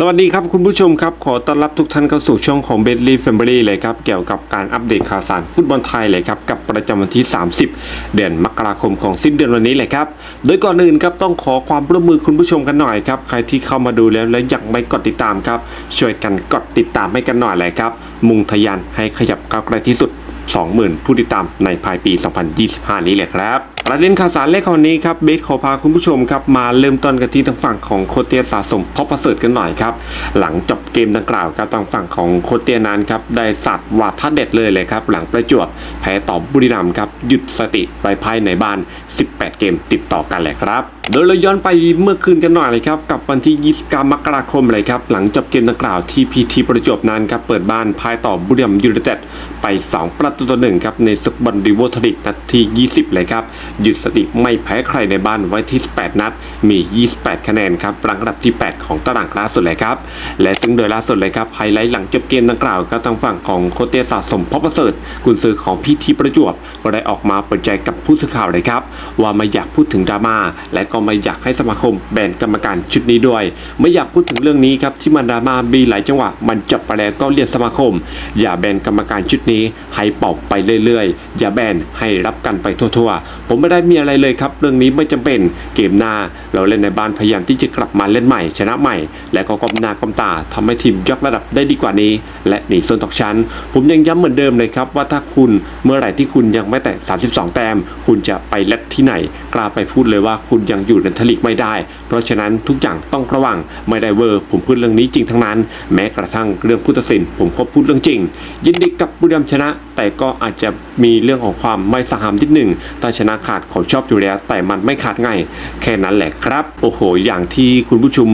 สวัสดีครับคุณผู้ชมครับ ขอต้อนรับทุกท่านเข้าสู่ช่องของ b e d l y Family เลยครับ เกี่ยวกับการอัปเดตข่าวสารฟุตบอลไทยเลยครับ กับประจำวันที่ 30 เดือนมกราคมของสิ้นเดือนวันนี้เลยครับ โดยก่อนอื่นครับต้องขอความร่วมมือคุณผู้ชมกันหน่อยครับ ใครที่เข้ามาดูแล้วและยังไม่กดติดตามครับ ช่วยกันกดติดตามให้กันหน่อยเลยครับ มุ่งทะยานให้ขยับก้าวไกลที่สุด 20,000 ผู้ติดตามในภายปี 2025 นี้เลยครับ ประเด็นข่าวสารเลขคนนี้ครับเบสขอพาคุณผู้ชมครับมาเริ่มต้นกันที่ทางฝั่งของโคเตียสะสมพบประเสริฐกันหน่อยครับหลังจบเกมดังกล่าวครับทางฝั่งของโคเตียนั้นครับได้สัตว์วาทัดเด็ดเลยเลยครับหลังประจวบแพ้ต่อบุรีรัมย์ครับหยุดสติไปภายในบ้าน 18 เกมติดต่อกันเลยครับโดยเราย้อนไปเมื่อคืนกันหน่อยเลยครับกับวันที่ 29 มกราคมเลยครับหลังจบเกมดังกล่าวที่พีทีประจวบนั้นครับเปิดบ้านพ่ายต่อบุรีรัมย์ยูไนเต็ดไป 2 ประตูต่อหนึ่งครับในศึกบอลดิวอทริกนัดที่ 20 เลยครับหยุดสติไม่แพ้ใครในบ้านไว้ที่ 18 นัด มี 28 คะแนนครับรังอันดับที่ 8 ของตารางล่าสุดเลยครับ และซึ่งโดยล่าสุดเลยครับไฮไลท์หลังจบเกมดังกล่าวครับทางฝั่งของโคเตสะสมพบประเสริฐกุนซือของพีทีประจวบก็ได้ออกมาเปิดใจกับผู้สื่อข่าวเลยครับ ว่าไม่อยากพูดถึงดราม่าและก็ไม่อยากให้สมาคมแบนกรรมการชุดนี้ด้วย ไม่อยากพูดถึงเรื่องนี้ครับที่มันดราม่ามีหลายจังหวะมันจบไปแล้วก็เรียนสมาคม อย่าแบนกรรมการชุดนี้ให้เป่าไปเรื่อยๆ อย่าแบนให้รับกันไปทั่วๆ ผมไม่ได้มีอะไรเลยครับ เรื่องนี้ไม่จำเป็นเกมหน้า เราเล่นในบ้านพยายามที่จะกลับมาเล่นใหม่ ชนะใหม่ และก็ก้มหน้าก้มตาทำให้ทีมยกระดับได้ดีกว่านี้ และหนีโซนตกชั้น ผมยังย้ำเหมือนเดิมเลยครับว่าถ้าคุณเมื่อไหร่ที่คุณยังไม่แตะ32 แต้ม คุณจะไปเล็ดที่ไหน กล้าไปพูดเลยว่าคุณยังอยู่ในทลีกไม่ได้ เพราะฉะนั้นทุกอย่างต้องระวังไม่ได้เวอร์ ผมพูดเรื่องนี้จริงทั้งนั้น แม้กระทั่งเรื่องผู้ตัดสินผมก็พูดเรื่องจริง ยินดีกับบุรีรัมชนะ แต่ก็อาจจะมีเรื่องของความไม่สหามนิดหนึ่งถ้าชนะขาดเขาชอบอยู่แล้ว แต่มันไม่ขาดง่ายแค่นั้นแหละครับ โอ้โห อย่างที่คุณผู้ชม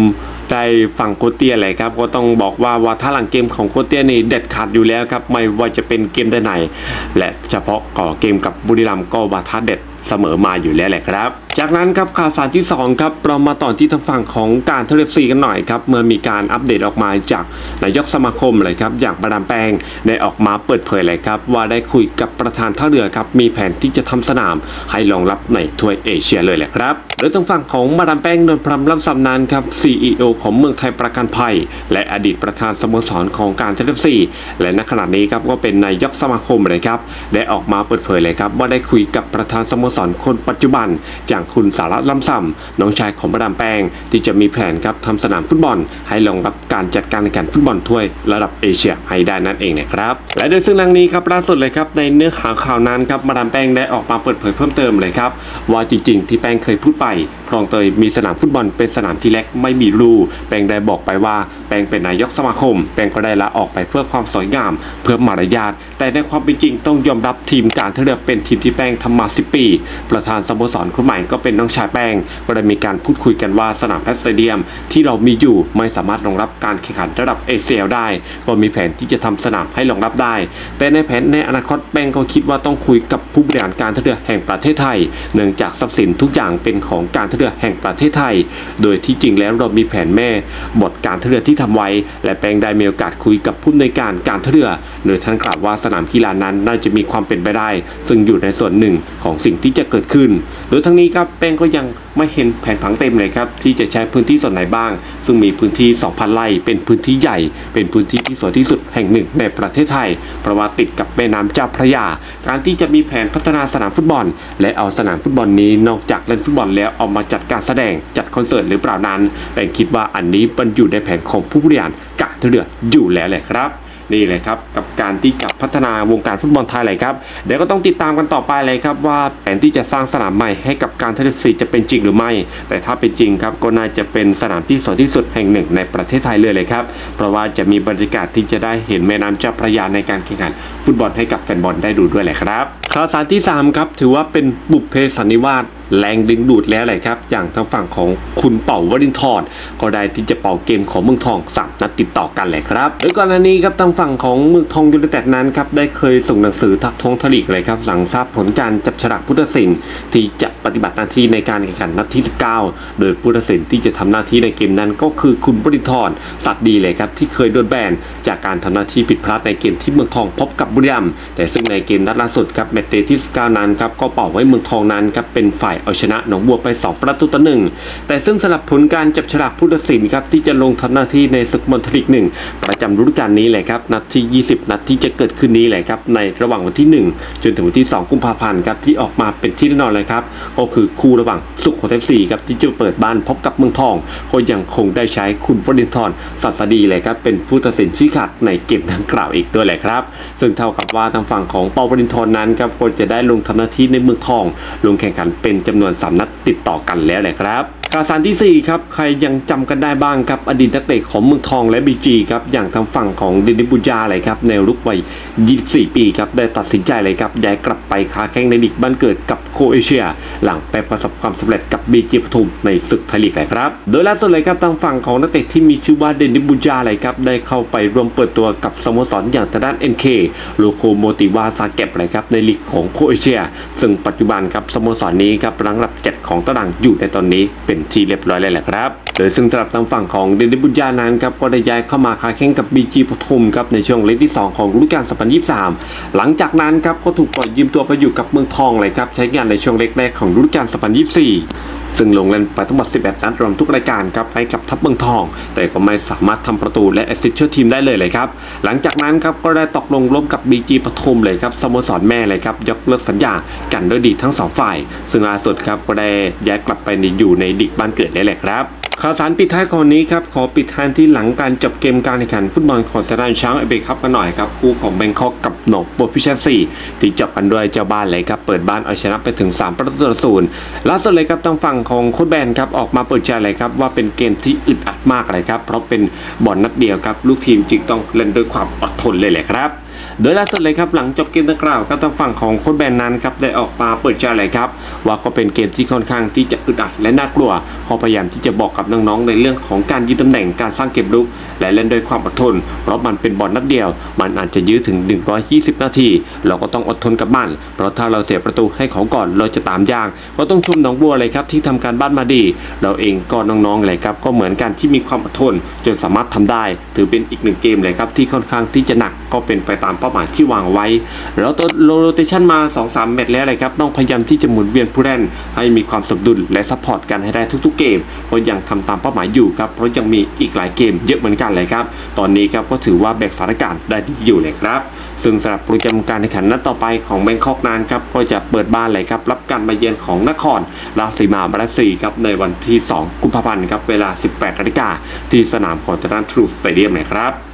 ได้ฟังโคเตียเลยครับก็ต้องบอกว่าว่าถ้าหลังเกมของโคเตียนี่เด็ดขาดอยู่แล้วครับไม่ว่าจะเป็นเกมใดไหน และเฉพาะก่อเกมกับบุรีรัมย์ก็วาทะเด็ดเสมอมาอยู่แล้วแหละครับ จากนั้นครับข่าวสารที่2ครับเรามาต่อที่ทางฝั่งของการเทเลฟซีกันหน่อยครับเมื่อมีการอัปเดตออกมาจากนายกสมาคมเลยครับอย่างประดามแปงได้ออกมาเปิดเผยเลยครับว่าได้คุยกับประธานท่าเรือครับมีแผนที่จะทำสนามให้รองรับในทัวร์เอเชียเลยแหละครับโดยทางฝั่งของมาดามแป้งนนพรำล่ำสำนานครับ CEO ของเมืองไทยประกันภัย และอดีตประธานสโมสรของการเทเลฟซีและณขณะนี้ครับก็เป็นนายกสมาคมเลยครับได้ออกมาเปิดเผยเลยครับว่าได้คุยกับประธานสโมสรคนปัจจุบันอย่างคุณสาระล้ำซ้ำน้องชายของมาดามแป้ง ที่จะมีแผนครับทำสนามฟุตบอล ให้รองรับการจัดการแข่งขันฟุตบอลถ้วยระดับเอเชียให้ได้นั่นเองนะครับและโดยซึ่งดังนี้ครับล่าสุดเลยครับในเนื้อหาข่าวนั้นครับมาดามแป้งได้ออกมาเปิดเผยเพิ่มเติมเลยครับว่าจริง ๆ ที่แป้งเคยพูดไปคลองเตยมีสนามฟุตบอลเป็นสนามที่เล็กไม่มีรูแป้งได้บอกไปว่าแป้งเป็นนายกสมาคม แป้งก็ได้ลาออกไปเพื่อความสวยงาม เพื่อมารยาท แต่ในความเป็นจริงต้องยอมรับทีมการท่าเรือเป็นทีมที่แป้งทำมา 10 ปี ประธานสโมสรคนใหม่ก็เป็นน้องชายแป้งก็ได้มีการพูดคุยกันว่าสนามแพสเตเดียม ที่เรามีอยู่ไม่สามารถรองรับการแข่งขันระดับเอเชียได้ ก็มีแผนที่จะทำสนามให้รองรับได้ แต่ในแผนในอนาคตแป้งก็คิดว่าต้องคุยกับผู้บริหารการท่าเรือแห่งประเทศไทย เนื่องจากทรัพย์สินทุกอย่างเป็นของการท่าเรือแห่งประเทศไทย โดยที่จริงแล้วเรามีแผนแม่บทการท่าเรือที่ทำไว้ และแป้งได้มีโอกาสคุยกับผู้ในวยการการท่าเรือโดยท่านกล่าวว่าสนามกีฬานั้นน่าจะมีความเป็นไปได้ ซึ่งอยู่ในส่วนหนึ่งของสิ่งที่จะเกิดขึ้น โดยทั้งนี้ครับแป้งก็ยัง ไม่เห็นแผนผังเต็มเลยครับที่จะใช้พื้นที่ส่วนไหนบ้าง ซึ่งมีพื้นที่ 2,000 ไร่เป็นพื้นที่ใหญ่ เป็นพื้นที่ที่สวยที่สุดแห่งหนึ่งในประเทศไทย เพราะว่าติดกับแม่น้ำเจ้าพระยา การที่จะมีแผนพัฒนาสนามฟุตบอล และเอาสนามฟุตบอลนี้นอกจากเล่นฟุตบอลแล้วเอามาจัดการแสดงจัดคอนเสิร์ตหรือเปล่านั้นแป้งคิดว่าอันนี้มันอยู่ในแผนของผู้บริหารกะเรืออยู่แล้วแหละครับ นี่เลยครับกับการที่จะพัฒนาวงการฟุตบอลไทยเลยครับเดี๋ยวก็ต้องติดตามกันต่อไปเลยครับว่าแผนที่จะสร้างสนามใหม่ให้กับการเทเลซีจะเป็นจริงหรือไม่ แต่ถ้าเป็นจริงครับก็น่าจะเป็นสนามที่สวยที่สุดแห่งหนึ่งในประเทศไทยเลยเลยครับเพราะว่าจะมีบรรยากาศที่จะได้เห็นแม่น้ำเจ้าพระยาในการแข่งขันฟุตบอลให้กับแฟนบอลได้ดูด้วยแหละครับข่าวสารที่3ครับถือว่าเป็นบุพเพสันนิวาสแรงดึงดูดแล้วแหละครับ อย่างทางฝั่งของคุณเป่าวรินทร์ก็ได้ที่จะเป่าเกมของเมืองทองสามนัดติดต่อกันแหละครับโดยก่อนหน้านี้ครับทางฝั่งของเมืองทองยูไนเต็ดนั้นครับได้เคยส่งหนังสือทักท้วงทลีกเลยครับหลังทราบผลการจับฉลากพุทธศิลป์ที่จะปฏิบัติหน้าที่ในการแข่งขันนัดที่ 19 โดยพุทธศิลป์ที่จะทำหน้าที่ในเกมนั้นก็คือคุณบรินทร์สัตว์ดีเลยครับที่เคยโดนแบนจากการทำหน้าที่ผิดพลาดในเกมที่เมืองทองพบกับบุรีรัมย์แต่ซึ่งในเกมนัดล่าสุดครับแมตช์เตะที่19นั้นครับก็เป่าไว้เมืองทองนั้นครับเป็นฝ่ายเอาชนะหนองบัวไป 2 ประตูต่อหนึ่งแต่ซึ่งสำหรับผลการจับฉลากผู้ตัดสินครับที่จะลงทำหน้าที่ในศึกบอลทลีกหนึ่งประจำฤดูกาลนี้เลยครับนัดที่ 20 นัดที่จะเกิดขึ้นนี้เลยครับในระหว่างวันที่ 1 จนถึงวันที่ 2 กุมภาพันธ์ครับที่ออกมาเป็นที่แน่นอนเลยครับก็คือคู่ระหว่างสุขโขทัยซีครับที่จะเปิดบ้านพบกับเมืองทองก็ยังคงได้ใช้คุณวรินทร์สัสดีเลยครับเป็นผู้ตัดสินชี้ขาดในเกมดังกล่าวอีกด้วยแหละครับ ซึ่งเท่ากับว่าทางฝั่งของเปาวรินทร์นั้นครับก็จะได้ลงทำหน้าที่ในเมืองทอง ลงแข่งขันเป็นจำนวน3นัดติดต่อกันแล้วแหละครับ ข่าสารทีสี่ 4 ครับ ใครยังจำกันได้บ้างครับ อดีตนักเตะของเมืองทองและบีจีครับ อย่างทางฝั่งของเดนิบุญญาเลยครับ ในรุกวัย 24 ปีครับ ได้ตัดสินใจเลยครับ ย้ายกลับไปค้าแข่งในลีกบ้านเกิดกับโคเอเชีย หลังไปประสบความสำเร็จกับบีจีปทุมในศึกไทยลีกเลยครับ โดยล่าสุดเลยครับทางฝั่งของนักเตะที่มีชื่อว่าเดนิบุญญาเลยครับ ได้เข้าไปรวมเปิดตัวกับสโมสรอย่างทางด้าน NK โลโคโมติวาซาเก็บเลยครับในลีกของโคเอเชีย ซึ่งปัจจุบันครับสโมสรนี้ครับรังอันดับเจ็ดของตารางอยู่ในตอนนี้เป็นที่เรียบร้อยเลยแหละครับ โดยซึ่งสำหรับทางฝั่งของเดนิบุญญานั้นครับก็ได้ย้ายเข้ามาค้าแข่งกับบีจีปทุมครับในช่วงเล็กที่ 2 ของฤดูกาล2023 หลังจากนั้นครับก็ถูกปล่อยยืมตัวไปอยู่กับเมืองทองเลยครับใช้งานในช่วงเล็กแรกของฤดูกาล2024ซึ่งลงเล่นไปทั้งหมด 11 นัดรวมทุกรายการครับให้กับทัพเมืองทอง แต่ก็ไม่สามารถทำประตูและแอสซิสต์ช่วยทีมได้เลยเลยครับ หลังจากนั้นครับก็ได้ตกลงร่วมกับ BG ปทุมเลยครับสโมสรแม่เลยครับยกเลิกสัญญากันด้วยดีทั้งสองฝ่าย ซึ่งล่าสุดครับก็ได้ย้ายกลับไปอยู่ในดิกบ้านเกิดเลยแหละครับ ข่าวสารปิดท้ายของนี้ครับขอปิดท้ายที่หลังการจบเกมการแข่งขันฟุตบอลของตะดานช้างเอเบครับกันหน่อยครับคู่ของแบงคอกกับหนองบัวพิเชฟซีที่จบกันด้วยเจ้าบ้านเลยครับเปิดบ้านเอาชนะไปถึง 3 ประตูต่อศูนย์ล่าสุดเลยครับทางฝั่งของโค้ชแบนครับออกมาเปิดใจเลยครับว่าเป็นเกมที่อึดอัดมากเลยครับเพราะเป็นบอลนัดเดียวครับลูกทีมจึงต้องเล่นด้วยความอดทนเลยแหละครับ โดยล่าสุดเลยครับหลังจบเกมดังกล่าวครับทางฝั่งของโค้ชแบนนั้นครับได้ออกมาเปิดใจเลยครับ ว่าก็เป็นเกมที่ค่อนข้างที่จะอึดอัดและน่ากลัวเขาพยายามที่จะบอกกับน้องๆในเรื่องของการยืนตำแหน่งการสร้างเกมรุก และเล่นด้วยความอดทน เพราะมันเป็นบอลนัดเดียว มันอาจจะยื้อถึง 120 นาที เราก็ต้องอดทนกับมันเพราะถ้าเราเสียประตูให้เขาก่อนเราจะตามยากก็ต้องชมน้องบัวเลยครับที่ทำการบ้านมาดี เราเองก็น้องๆเลยครับก็เหมือนกันที่มีความอดทนจนสามารถทำได้ ถือเป็นอีกหนึ่งเกมเลยครับที่ค่อนข้างที่จะหนักก็เป็นไปตามเป้าหมายที่วางไว้ แล้วตัวโรเตชันมา 2-3แมตช์แล้วเลยครับต้องพยายามที่จะหมุนเวียนผู้เล่นให้มีความสมดุลและซัพพอร์ตกันให้ได้ทุกๆเกมเพราะยังทำตามเป้าหมายอยู่ครับเพราะยังมีอีกหลายเกมเยอะเหมือนกันเลยครับตอนนี้ครับก็ถือว่าแบกสถานการณ์ได้ดีอยู่เลยครับซึ่งสำหรับโปรแกรมการแข่งขันนัดต่อไปของแบงคอกนั้นครับก็จะเปิดบ้านเลยครับรับการมาเยือนของนครราชสีมาบรัสซีครับในวันที่ 2 กุมภาพันธ์ครับเวลา 18นาฬิกาที่สนามของทางด้านทรูสเตเดียมนะครับ